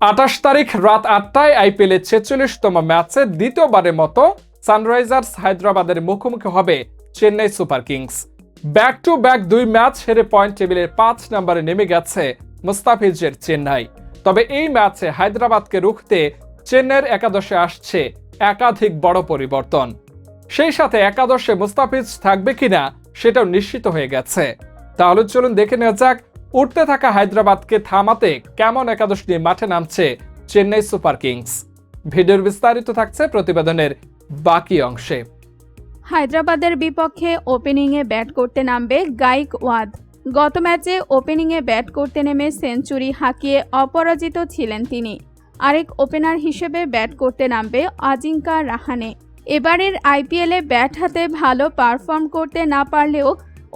আঠাশ তারিখ রাত আটটায় আইপিএলের ছেচল্লিশতম ম্যাচে দ্বিতীয়বারের মতো সানরাইজার্স হায়দ্রাবাদের মুখোমুখি হবে Chennai super kings. Back to back দুই ম্যাচ হেরে পয়েন্ট টেবিলের পাঁচ নম্বরে নেমে গেছে মুস্তাফিজের চেন্নাই। তবে এই ম্যাচে হায়দ্রাবাদকে রুখতে চেন্নাইয়ের একাদশে আসছে একাধিক বড় পরিবর্তন। সেই সাথে একাদশে মুস্তাফিজ থাকবে কিনা সেটাও নিশ্চিত হয়ে গেছে। তাহলে চলুন দেখে নেওয়া যাক উঠতে থাকা হায়দ্রাবাদকে থামাতে কেমন একাদশ নিয়ে মাঠে নামছে চেন্নাই সুপার কিংস? ভিডিওর বিস্তারিত থাকছে প্রতিবেদনের বাকি অংশে। হায়দ্রাবাদের বিপক্ষে ওপেনিংয়ে ব্যাট করতে নামবে গাইক ওয়াদ। গত ম্যাচে ওপেনিংয়ে ব্যাট করতে নেমে সেঞ্চুরি হাঁকিয়ে অপরাজিত ছিলেন তিনি। আরেক ওপেনার হিসেবে ব্যাট করতে নামবে আজিঙ্কা রাহানে। এবারের আইপিএলে ব্যাট হাতে ভালো পারফর্ম করতে না পারলেও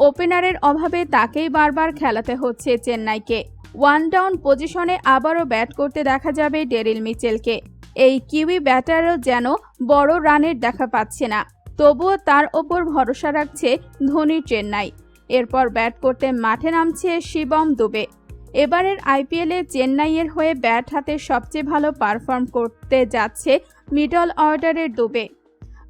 ওপেনারের অভাবে তাকেই বারবার খেলাতে হচ্ছে চেন্নাইকে। ওয়ান ডাউন পজিশনে আবারও ব্যাট করতে দেখা যাবে ডেরিল মিচেলকে। এই কিউই ব্যাটারও যেন বড় রানের দেখা পাচ্ছে না। তবুও তার ওপর ভরসা রাখছে ধোনি চেন্নাই। এরপর ব্যাট করতে মাঠে নামছে শিবম দুবে। এবারের আইপিএলে চেন্নাইয়ের হয়ে ব্যাট হাতে সবচেয়ে ভালো পারফর্ম করতে যাচ্ছে মিডল অর্ডারের দুবে।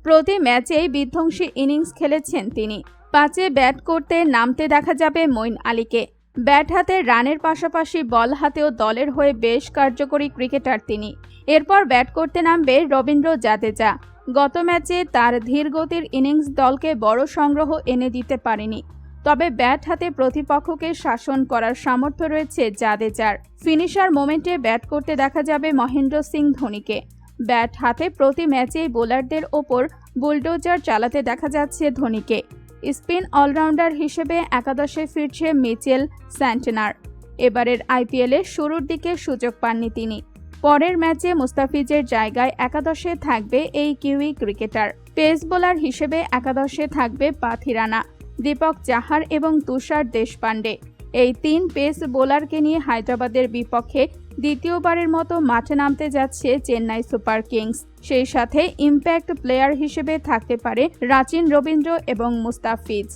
প্রতি ম্যাচেই বিধ্বংসী ইনিংস খেলেছেন তিনি। পাঁচে ব্যাট করতে নামতে দেখা যাবে মঈন আলীকে। ব্যাট হাতে রানের পাশাপাশি বল হাতেও দলের হয়ে বেশ কার্যকরী ক্রিকেটার তিনি। এরপর ব্যাট করতে নামবে রবীন্দ্র জাদেজা। গত ম্যাচে তার ধীরগতির ইনিংস দলকে বড় সংগ্রহ এনে দিতে পারেনি। তবে ব্যাট হাতে প্রতিপক্ষকে শাসন করার সামর্থ্য রয়েছে জাদেজার। ফিনিশার মোমেন্টে ব্যাট করতে দেখা যাবে মহেন্দ্র সিং ধোনিকে। ব্যাট হাতে প্রতি ম্যাচেই বোলারদের ওপর বুলডোজার চালাতে দেখা যাচ্ছে ধোনিকে। স্পিন অলরাউন্ডার হিসেবে একাদশে ফিরছে মিচেল স্যান্টেনার। এবারের আইপিএলে শুরুর দিকে সুযোগ পাননি তিনি। পরের ম্যাচে মুস্তাফিজের জায়গায় একাদশে থাকবে এই কিউই ক্রিকেটার। পেস বোলার হিসেবে একাদশে থাকবে পাথিরানা দীপক চাহার এবং তুষার দেশপান্ডে এই তিন পেস বোলারকে নিয়ে হায়দ্রাবাদের বিপক্ষে দ্বিতীয়বারের মতো মাঠে নামতে যাচ্ছে চেন্নাই সুপার কিংস। সেই সাথে ইম্প্যাক্ট প্লেয়ার হিসেবে থাকতে পারে রাচিন রবীন্দ্র এবং মুস্তাফিজ।